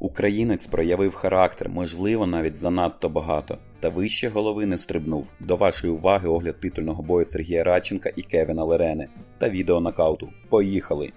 Українець проявив характер, можливо, навіть занадто багато, та вище голови не стрибнув. До вашої уваги огляд титульного бою Сергія Радченка і Кевіна Лерени та відео нокауту. Поїхали!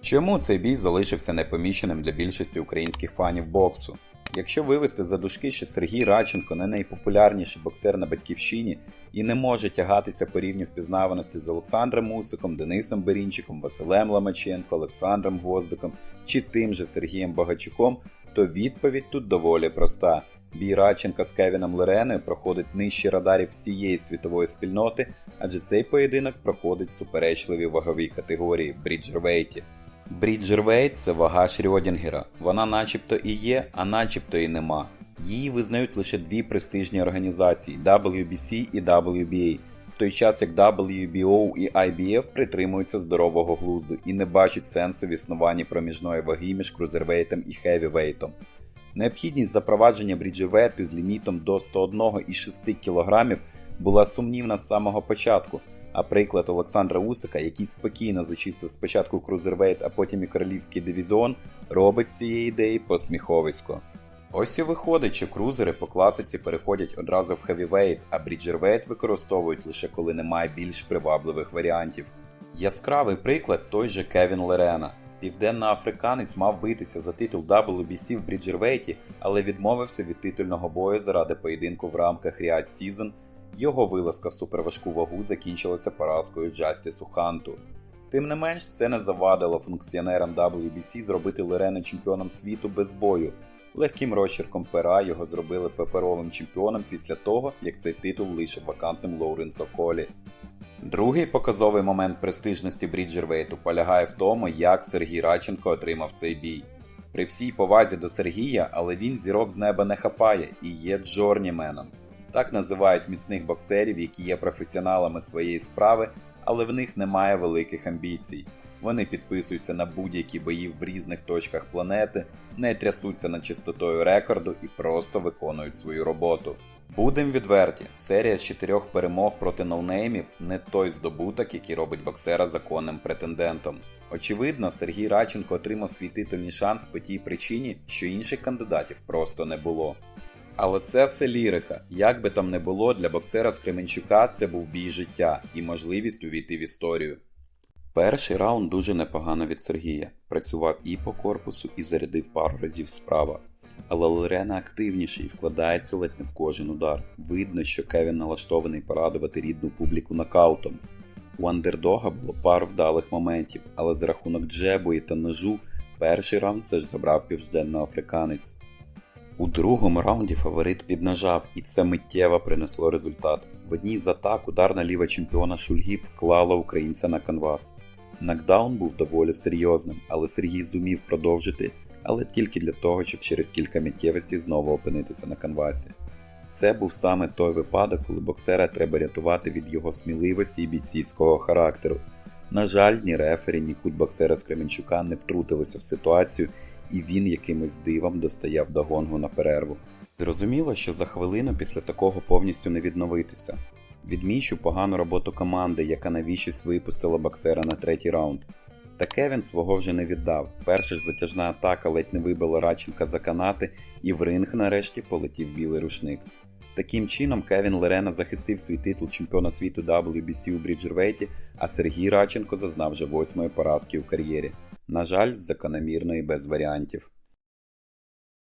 Чому цей бій залишився непоміченим для більшості українських фанів боксу? Якщо вивести за дужки, що Сергій Радченко не найпопулярніший боксер на батьківщині і не може тягатися по рівню впізнаваності з Олександром Мусиком, Денисом Берінчиком, Василем Ламаченко, Олександром Гвоздиком чи тим же Сергієм Багачуком, то відповідь тут доволі проста. Бій Радченка з Кевіном Лереною проходить нижче радарів всієї світової спільноти, адже цей поєдинок проходить в суперечливій ваговій категорії бріджервейті. Бріджервейт це вага Шрьодінгера. Вона начебто і є, а начебто і нема. Її визнають лише дві престижні організації WBC і WBA, в той час як WBO і IBF притримуються здорового глузду і не бачать сенсу в існуванні проміжної ваги між крузервейтом і хевівейтом. Необхідність запровадження бріджевету з лімітом до 101,6 кг була сумнівна з самого початку. А приклад Олександра Усика, який спокійно зачистив спочатку крузервейт, а потім і королівський дивізіон, робить з цієї ідеї посміховисько. Ось і виходить, що крузери по класиці переходять одразу в хевівейт, а бріджервейт використовують лише коли немає більш привабливих варіантів. Яскравий приклад той же Кевін Лерена. Південноафриканець мав битися за титул WBC в бріджервейті, але відмовився від титульного бою заради поєдинку в рамках Ріад Season його вилазка в суперважку вагу закінчилася поразкою Джастісу Ханту. Тим не менш, це не завадило функціонерам WBC зробити Лерена чемпіоном світу без бою. Легким розчерком пера його зробили паперовим чемпіоном після того, як цей титул лишив вакантним Лоуренсо Колі. Другий показовий момент престижності Бріджервейту полягає в тому, як Сергій Радченко отримав цей бій. При всій повазі до Сергія, але він зірок з неба не хапає і є джорніменом. Так називають міцних боксерів, які є професіоналами своєї справи, але в них немає великих амбіцій. Вони підписуються на будь-які бої в різних точках планети, не трясуться над чистотою рекорду і просто виконують свою роботу. Будем відверті, серія з чотирьох перемог проти ноунеймів не той здобуток, який робить боксера законним претендентом. Очевидно, Сергій Радченко отримав свій титульний шанс по тій причині, що інших кандидатів просто не було. Але це все лірика. Як би там не було, для боксера з Кременчука це був бій життя і можливість увійти в історію. Перший раунд дуже непогано від Сергія. Працював і по корпусу, і зарядив пару разів справа. Але Лорена активніший і вкладається ледь не в кожен удар. Видно, що Кевін налаштований порадувати рідну публіку нокаутом. У андердога було пару вдалих моментів, але за рахунок джебу та ножу перший раунд все ж забрав південноафриканець. У другому раунді фаворит піднажав, і це миттєво принесло результат. В одній з атак ударна ліва чемпіона Шульгів вклала українця на канвас. Нокдаун був доволі серйозним, але Сергій зумів продовжити, але тільки для того, щоб через кілька миттєвостей знову опинитися на канвасі. Це був саме той випадок, коли боксера треба рятувати від його сміливості і бійцівського характеру. На жаль, ні рефері, ні кут боксера з Кременчука не втрутилися в ситуацію і він якимось дивом достояв до гонгу на перерву. Зрозуміло, що за хвилину після такого повністю не відновитися. Відмічу погану роботу команди, яка навіщось випустила боксера на третій раунд. Та Кевін свого вже не віддав. Перша ж затяжна атака ледь не вибила Радченка за канати, і в ринг нарешті полетів білий рушник. Таким чином, Кевін Лерена захистив свій титул чемпіона світу WBC у Бріджервейті, а Сергій Радченко зазнав вже восьмої поразки у кар'єрі. На жаль, закономірно і без варіантів.